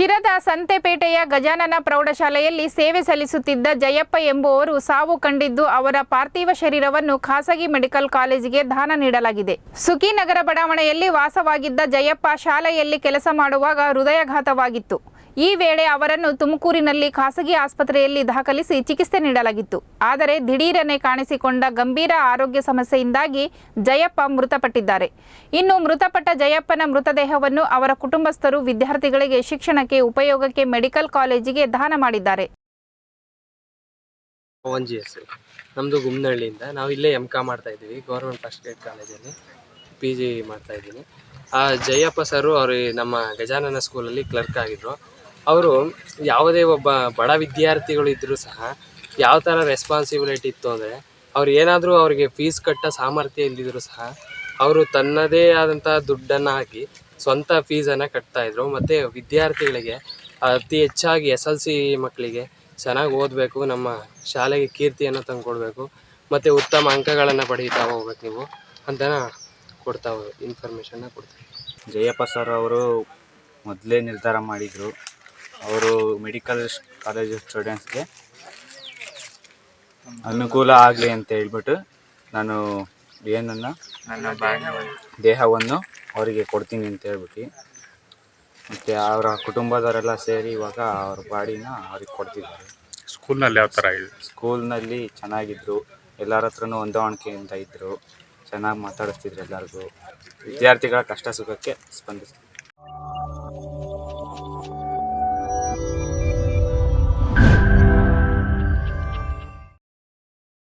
ಶಿರದ ಸಂತೆಪೇಟೆಯ ಗಜಾನನ ಪ್ರೌಢಶಾಲೆಯಲ್ಲಿ ಸೇವೆ ಸಲ್ಲಿಸುತ್ತಿದ್ದ ಜಯಪ್ಪ ಎಂಬುವವರು ಸಾವು ಕಂಡಿದ್ದು ಅವರ ಪಾರ್ಥಿವ ಶರೀರವನ್ನು ಖಾಸಗಿ ಮೆಡಿಕಲ್ ಕಾಲೇಜಿಗೆ ದಾನ ನೀಡಲಾಗಿದೆ. ಸುಖಿನಗರ ಬಡಾವಣೆಯಲ್ಲಿ ವಾಸವಾಗಿದ್ದ ಜಯಪ್ಪ ಶಾಲೆಯಲ್ಲಿ ಕೆಲಸ ಮಾಡುವಾಗ ಹೃದಯಾಘಾತವಾಗಿತ್ತು. ಈ ವೇಳೆ ಅವರನ್ನು ತುಮಕೂರಿನಲ್ಲಿ ಖಾಸಗಿ ಆಸ್ಪತ್ರೆಯಲ್ಲಿ ದಾಖಲಿಸಿ ಚಿಕಿತ್ಸೆ ನೀಡಲಾಗಿತ್ತು. ಆದರೆ ದಿಢೀರನೆ ಕಾಣಿಸಿಕೊಂಡ ಗಂಭೀರ ಆರೋಗ್ಯ ಸಮಸ್ಯೆಯಿಂದಾಗಿ ಜಯಪ್ಪ ಮೃತಪಟ್ಟಿದ್ದಾರೆ. ಇನ್ನು ಮೃತಪಟ್ಟ ಜಯಪ್ಪನ ಮೃತದೇಹವನ್ನು ಅವರ ಕುಟುಂಬಸ್ಥರು ವಿದ್ಯಾರ್ಥಿಗಳಿಗೆ ಶಿಕ್ಷಣಕ್ಕೆ, ಉಪಯೋಗಕ್ಕೆ, ಮೆಡಿಕಲ್ ಕಾಲೇಜಿಗೆ ದಾನ ಮಾಡಿದ್ದಾರೆ. ಗುಮ್ನಹಳ್ಳಿಯಿಂದ ನಾವು ಇಲ್ಲೇ ಮಾಡ್ತಾ ಇದ್ದೀವಿ. ಗೌರ್ಮೆಂಟ್ ಫಸ್ಟ್ ಗ್ರೇಡ್ ಕಾಲೇಜಲ್ಲಿ ಪಿ ಮಾಡ್ತಾ ಇದ್ದೀನಿ. ಆ ಜಯಪ್ಪ ಸರು ಅವರು ನಮ್ಮ ಗಜಾನನ ಸ್ಕೂಲಲ್ಲಿ ಕ್ಲರ್ಕ್ ಆಗಿದ್ರು. ಅವರು ಯಾವುದೇ ಒಬ್ಬ ಬಡ ವಿದ್ಯಾರ್ಥಿಗಳು ಇದ್ದರೂ ಸಹ ಯಾವ ಥರ ರೆಸ್ಪಾನ್ಸಿಬಿಲಿಟಿ ಇತ್ತು ಅಂದರೆ ಅವ್ರು ಏನಾದರೂ ಅವರಿಗೆ ಫೀಸ್ ಕಟ್ಟೋ ಸಾಮರ್ಥ್ಯ ಇಲ್ಲದಿದ್ರು ಸಹ ಅವರು ತನ್ನದೇ ಆದಂಥ ದುಡ್ಡನ್ನು ಹಾಕಿ ಸ್ವಂತ ಫೀಸನ್ನು ಕಟ್ತಾಯಿದ್ರು ಮತ್ತು ವಿದ್ಯಾರ್ಥಿಗಳಿಗೆ ಅತಿ ಹೆಚ್ಚಾಗಿ ಎಸ್ ಎಲ್ ಸಿ ಮಕ್ಕಳಿಗೆ ಚೆನ್ನಾಗಿ ಓದಬೇಕು, ನಮ್ಮ ಶಾಲೆಗೆ ಕೀರ್ತಿಯನ್ನು ತಂದುಕೊಡ್ಬೇಕು, ಮತ್ತು ಉತ್ತಮ ಅಂಕಗಳನ್ನು ಪಡೀತಾ ಹೋಗ್ಬೇಕು ನೀವು ಅಂತನ ಕೊಡ್ತಾ ಇನ್ಫಾರ್ಮೇಷನ್ನ ಕೊಡ್ತೀವಿ ಜಯಪ್ಪ ಸರ್ ಅವರು ಮೊದಲೇ ನಿರ್ಧಾರ ಮಾಡಿದರು. ಅವರು ಮೆಡಿಕಲ್ ಕಾಲೇಜ್ ಸ್ಟೂಡೆಂಟ್ಸ್ಗೆ ಅನುಕೂಲ ಆಗಲಿ ಅಂತ ಹೇಳ್ಬಿಟ್ಟು ನಾನು ಏನನ್ನು ದೇಹವನ್ನು ಅವರಿಗೆ ಕೊಡ್ತೀನಿ ಅಂತ ಹೇಳ್ಬಿಟ್ಟು ಮತ್ತು ಅವರ ಕುಟುಂಬದವರೆಲ್ಲ ಸೇರಿ ಇವಾಗ ಅವ್ರ ಬಾಡಿನ ಅವ್ರಿಗೆ ಕೊಡ್ತಿದ್ದಾರೆ. ಸ್ಕೂಲ್ನಲ್ಲಿ ಯಾವ ಥರ ಇದೆ? ಸ್ಕೂಲ್ನಲ್ಲಿ ಚೆನ್ನಾಗಿದ್ರು ಎಲ್ಲರ ಹತ್ರನೂ ಹೊಂದಾಣಿಕೆಯಿಂದ ಇದ್ದರು ಚೆನ್ನಾಗಿ ಮಾತಾಡಿಸ್ತಿದ್ರು ಎಲ್ಲರಿಗೂ. ವಿದ್ಯಾರ್ಥಿಗಳ ಕಷ್ಟ ಸುಖಕ್ಕೆ ಸ್ಪಂದಿಸ್ತಿದ್ರು